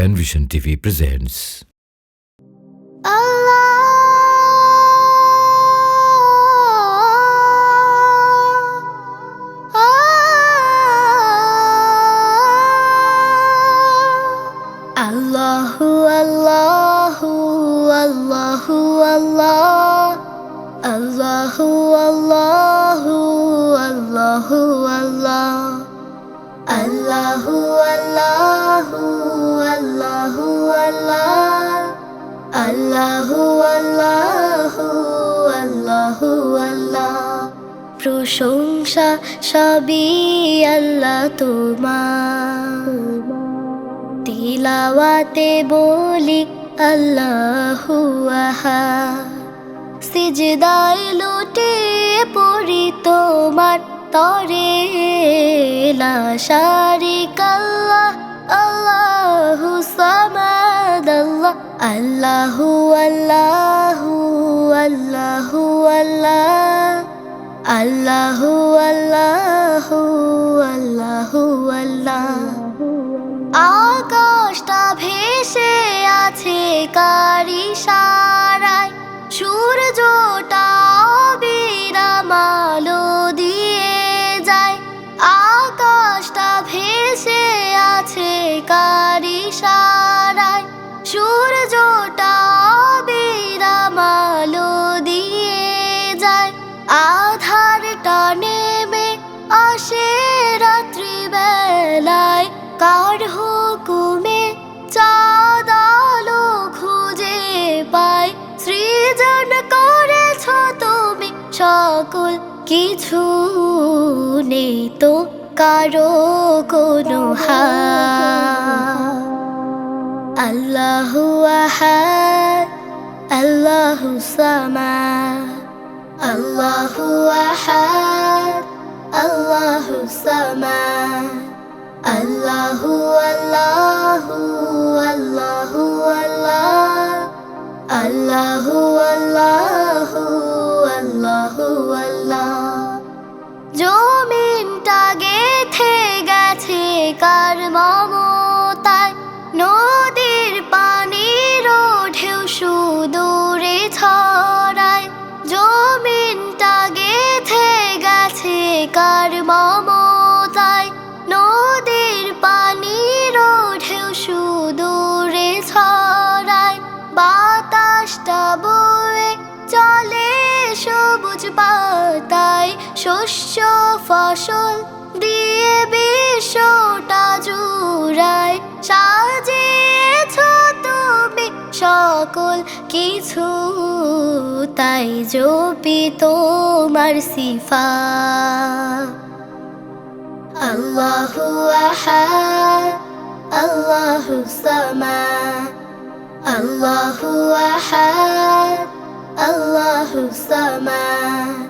Penvision TV presents. Allah. Allah Allah আল্লাহু আল্লাহু আল্লাহু আল্লাহ। আল্লাহু আল্লাহু আল্লাহু আল্লাহ। প্রশংসা সবই আল্লাহ তোমার। তিলাওয়াতে বলি আল্লাহু আহা সিজদায় লুটে পড়ি তোমার। তরে লা শারিকাল্লাহ আল্লাহু সামাদ, আল্লাহ, আল্লাহু আল্লাহু আল্লাহু, আল্লাহ, আল্লাহু আল্লাহু আল্লাহু, আল্লাহ। আকাশটা ভেসে আছে কারি সকল কিছু নেই তো কারও কোনো হাত। আল্লাহু আহাদ, আল্লাহু সামাদ, আল্লাহু আহাদ, আল্লাহু আল্লাহু আল্লাহু আল্লাহু, আল্লাহ আল্লাহু আল্লাহু শস্য, ফসল দিয়ে বিশ্বটা জুড়ায়, সাজিয়েছ তুমি সকল কিছু। তাই জপি তোমার সিফা আল্লাহু আহাদ, আল্লাহু সামাদ।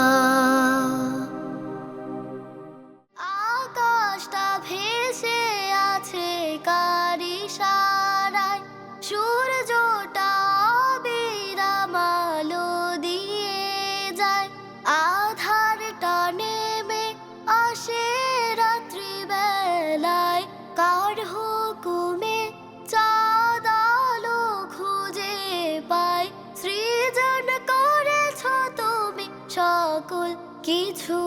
কার হুকুমে চাঁদ আলো খুঁজে পায় সৃজন করেছ তুমি সকল কিছু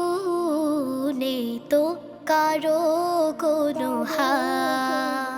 নেই তো কারও কোনো হাত।